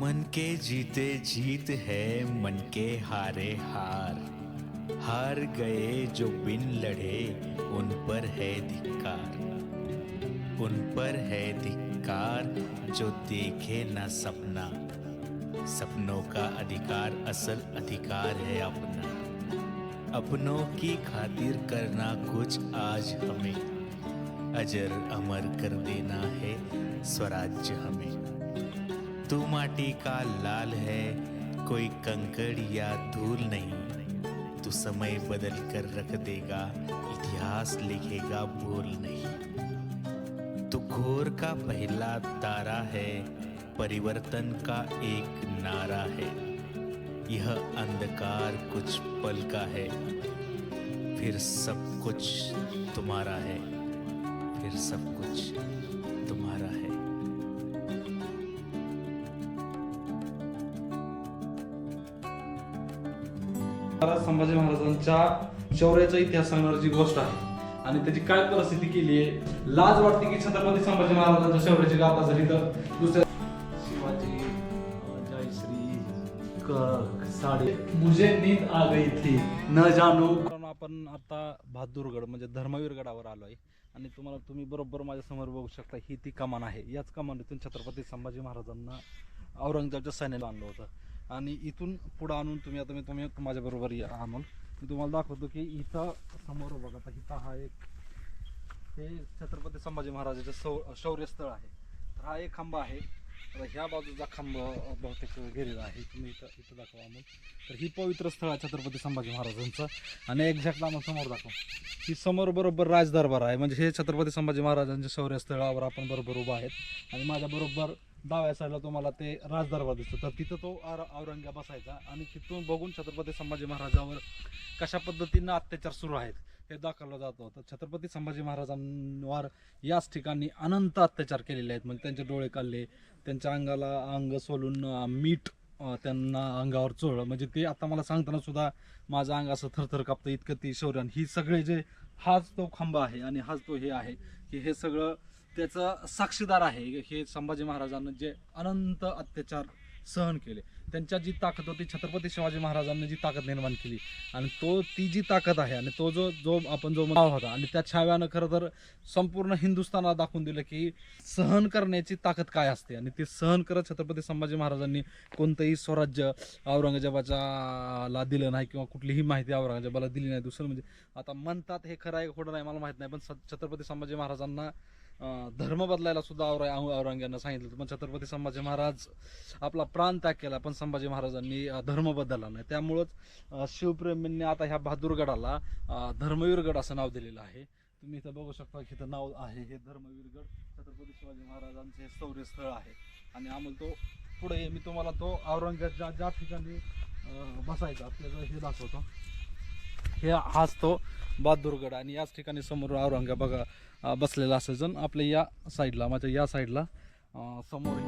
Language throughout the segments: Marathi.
मन के जीते जीत है, मन के हारे हार। हार गए जो बिन लड़े, उन पर है धिक्कार। उन पर है धिक्कार जो देखे न सपना। सपनों का अधिकार असल अधिकार है अपना। अपनों की खातिर करना कुछ आज हमें। अजर अमर कर देना है स्वराज्य हमें। तू माटी का लाल है, कोई कंकड़ या धूल नहीं। तू समय बदल कर रख देगा, इतिहास लिखेगा भूल नहीं। तू घोर का पहला तारा है, परिवर्तन का एक नारा है। यह अंधकार कुछ पल का है, फिर सब कुछ तुम्हारा है, फिर सब कुछ महाराज संभाजी महाराजांच्या शौर्याचा इतिहास सांगणारी जी गोष्ट आहे आणि त्याची काय परिस्थिती केली आहे लाज वाटते की छत्रपती संभाजी महाराजांच्या शौर्याची गाथा झाली तर? दुसऱ्या शिवाजी जय श्री क- साडे मुझे नींद आ गई थी। न जानू कारण आपण आता बहादूरगड म्हणजे धर्मवीर गडावर आलो आहे. आणि तुम्हाला तुम्ही बरोबर माझ्यासमोर बघू शकता ही ती कमान आहे. याच कमानीतून छत्रपती संभाजी महाराजांना औरंगजेबच्या सैन्याला आणलं होतं. आणि इथून पुढं आणून तुम्ही आता मी तुम्ही माझ्याबरोबर या आणून मी तुम्हाला दाखवतो की इथं समोर बघा आता इथं हा एक हे छत्रपती संभाजी महाराजाचं सौ शौर्यस्थळ आहे. तर हा एक खांब आहे. तर ह्या बाजूचा खांब बहुतेक गेलेला आहे. तुम्ही इथं इथं दाखवा मग तर ही पवित्र स्थळ आहे छत्रपती संभाजी महाराजांचं. आणि एक्झॅक्ट आम्हाला समोर दाखवा. ही समोर बरोबर राजदरबार आहे. म्हणजे हे छत्रपती संभाजी महाराजांच्या शौर्यस्थळावर आपण बरोबर उभं आहेत. आणि माझ्याबरोबर डाव्या साईडला तुम्हाला ते राजदरबार दिसतो. तर तिथं तो और औरंगाबाद बसायचा आणि तिथून बघून छत्रपती संभाजी महाराजावर कशा पद्धतीनं अत्याचार सुरू आहेत हे दाखवलं जातं तर छत्रपती संभाजी महाराजांवर याच ठिकाणी अनंत अत्याचार केलेले आहेत. म्हणजे त्यांचे डोळे काढले त्यांच्या अंगाला अंग सोलून अं, मीठ अं, त्यांना अंगावर चोळलं. म्हणजे ते आता मला सांगताना सुद्धा माझं अंग असं थरथर कापतं. इतकं ती शौर्य आणि ही सगळे जे हाच तो खांबा आहे आणि हाच तो हे आहे की हे सगळं त्याचं साक्षीदार आहे. हे संभाजी महाराजांना जे अनंत अत्याचार सहन केले त्यांच्या जी ताकद होती छत्रपती शिवाजी महाराजांनी जी ताकद निर्माण केली आणि तो ती जी ताकद आहे आणि तो जो जो आपण जो माव होता आणि त्या छाव्यानं खरं तर संपूर्ण हिंदुस्थानाला दाखवून दिलं की सहन करण्याची ताकद काय असते आणि ते सहन करत छत्रपती संभाजी महाराजांनी कोणतंही स्वराज्य औरंगजेबाच्या ला दिलं नाही किंवा कुठलीही माहिती औरंगजेबाला दिली नाही. दुसरं म्हणजे आता म्हणतात हे खरं आहे का खोटं नाही मला माहीत नाही पण स- छत्रपती संभाजी महाराजांना धर्म बदलायला सुद्धा और औरंग्यानं सांगितलं. होतं. पण छत्रपती संभाजी महाराज आपला प्राण त्याग केला पण संभाजी महाराजांनी धर्म बदलला नाही. त्यामुळंच शिवप्रेमींनी आता ह्या बहादूरगडाला धर्मवीरगड असं नाव दिलेलं आहे. तुम्ही इथं बघू शकता की इथं नाव आहे हे धर्मवीरगड छत्रपती शिवाजी महाराजांचे हे स्थळ आहे. आणि आम्हाला तो पुढे मी तुम्हाला तो औरंगाबाद ज्या ज्या ठिकाणी बसायचा त्याचं हे दाखवतो. हे हाच तो बहादूरगड आणि याच ठिकाणी समोर औरंगा बघा अं, बसलेला असायचं आपल्या या साईडला माझ्या या साईडला समोर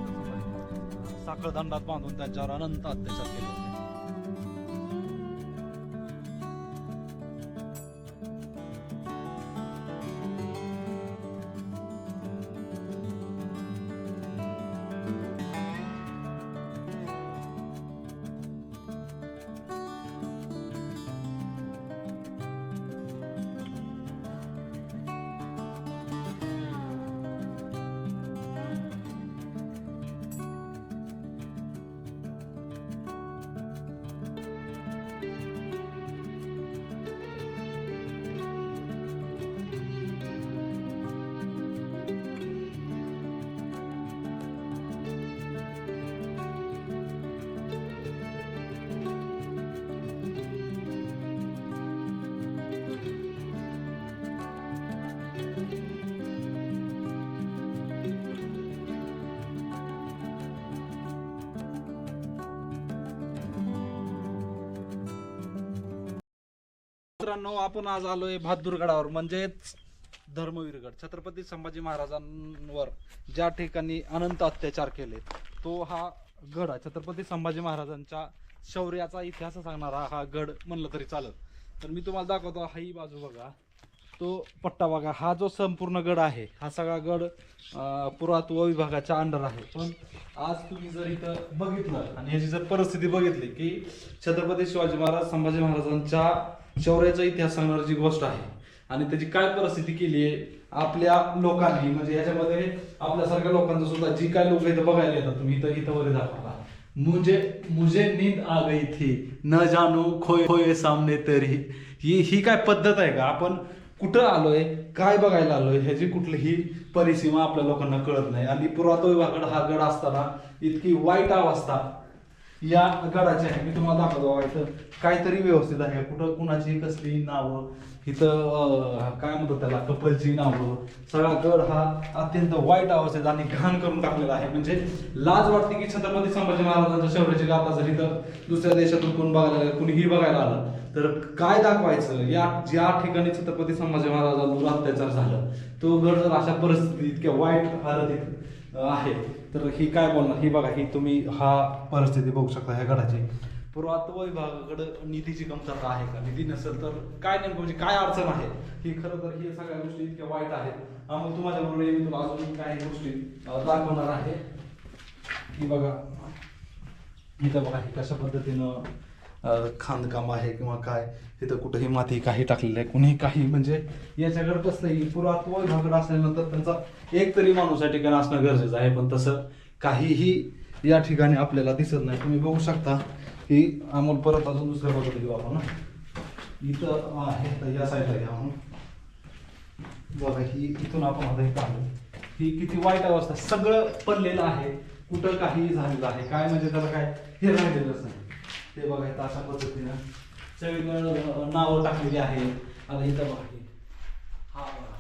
साखळदंडात बांधून त्यांच्यावर अनंत अत्याचार केले होते. मित्रांनो आपण आज आलोय बहादूरगडावर म्हणजेच धर्मवीरगड. छत्रपती संभाजी महाराजांवर ज्या ठिकाणी अनंत अत्याचार केले तो हा गड आहे. छत्रपती संभाजी महाराजांच्या शौर्याचा इतिहास सांगणारा हा गड म्हणलं तरी चालत तर मी तुम्हाला दाखवतो हा ही बाजू बघा. तो पट्टा बघा हा जो संपूर्ण गड आहे हा सगळा गड पुरातत्व विभागाच्या अंडर आहे. पण आज तुम्ही जर इथं बघितलं आणि ह्याची जर परिस्थिती बघितली की छत्रपती शिवाजी महाराज संभाजी महाराजांच्या शौर्याचा इतिहास सांगणारी जी गोष्ट आहे आणि त्याची काय परिस्थिती केली आहे आपल्या लोकांनी म्हणजे याच्यामध्ये आपल्यासारख्या लोकांचं सुद्धा जी काय लोक इथं बघायला येतात तुम्ही इथं इथं वगैरे दाखवला मुझे मुझे नींद आ गई थी न जानू खोय खोय सामने तरी. ही ही काय पद्धत आहे का? आपण कुठं आलोय काय बघायला आलोय ह्याची कुठलीही परिसीमा आपल्या लोकांना कळत नाही. आणि पुरातत्व विभागाकडे हा गड असताना इतकी वाईट अवस्था या गडाची आहे. मी तुम्हाला दाखवतो इथं. काहीतरी व्यवस्थित आहे. कुठं कुणाची कसली नावं इथं काय म्हणतात त्याला कपलची नावं. सगळा गड हा अत्यंत वाईट अवस्थेत आणि घाण करून टाकलेला आहे. म्हणजे लाज वाटते की छत्रपती संभाजी महाराजांच्या शौर्याची गाथा जर इथं दुसऱ्या देशातून कोण बघायला आलं, कुणीही बघायला आलं तर काय दाखवायचं? या ज्या ठिकाणी छत्रपती संभाजी महाराजांवर अत्याचार झालं तो गड जर अशा परिस्थितीत इतक्या वाईट हालत आहे. तर ही काय बोलणार? ही बघा ही तुम्ही हा परिस्थिती बघू शकता ह्या गडाची. पुरातत्व विभागाकडे निधीची कमतरता आहे का? निधी नसेल तर काय नेमकं म्हणजे काय अडचण आहे? ही खरं तर ही सगळ्या गोष्टी इतक्या वाईट आहेत. मग तुम्हाला बरोबर मी तुला अजून काही गोष्टी दाखवणार आहे. ही बघा. इथं बघा हे कशा पद्धतीनं खांदकाम आहे किंवा काय तिथं कुठेही माती काही टाकलेलं आहे कुणीही काही म्हणजे याच्याकडे नाही पुरातत्व विभागाकडे असल्यानंतर त्यांचा एक तरी माणूस या ठिकाणी असणं गरजेचं आहे. पण तसं काहीही या ठिकाणी आपल्याला दिसत नाही. तुम्ही बघू शकता ही अमोल परत अजून दुसऱ्या बाजूला घेऊ आपण इथं आहे तर या साईडला घ्या म्हणून. बघा ही इथून आपण आता हे आलो ही किती वाईट अवस्था. सगळं पडलेलं आहे. कुठं काही झालेलं आहे. काय म्हणजे त्याला काय हे राहिलेलंच नाही. ते बघा इथं अशा पद्धतीनं सगळीकडं नावं टाकलेली आहे आता इथं बघा हे. हा बघा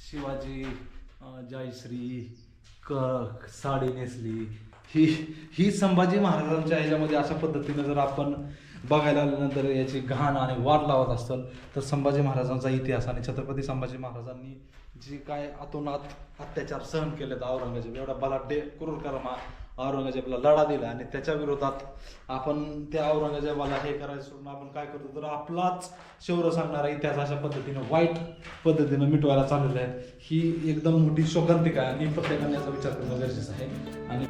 शिवाजी जयश्री क साडी नेसली ही ही संभाजी महाराजांच्या ह्याच्यामध्ये अशा पद्धतीनं जर आपण बघायला आल्यानंतर याची घाण आणि वाट लावत असतं तर संभाजी महाराजांचा इतिहास आणि छत्रपती संभाजी महाराजांनी जी काय अतोनात अत्याचार सहन केलेत औरंगजेब एवढा बलाढ्य क्रूर कर्मा औरंगजेबला लढा दिला आणि त्याच्या विरोधात आपण त्या औरंगजेबाला हे करायचं सोडून आपण काय करतो? तर आपलाच शौर्य सांगणारा इतिहास अशा पद्धतीनं वाईट पद्धतीनं मिटवायला चाललेला आहे. ही एकदम मोठी शोकांतिका आणि प्रत्येकाने याचा विचार करणं गरजेचं आहे. आणि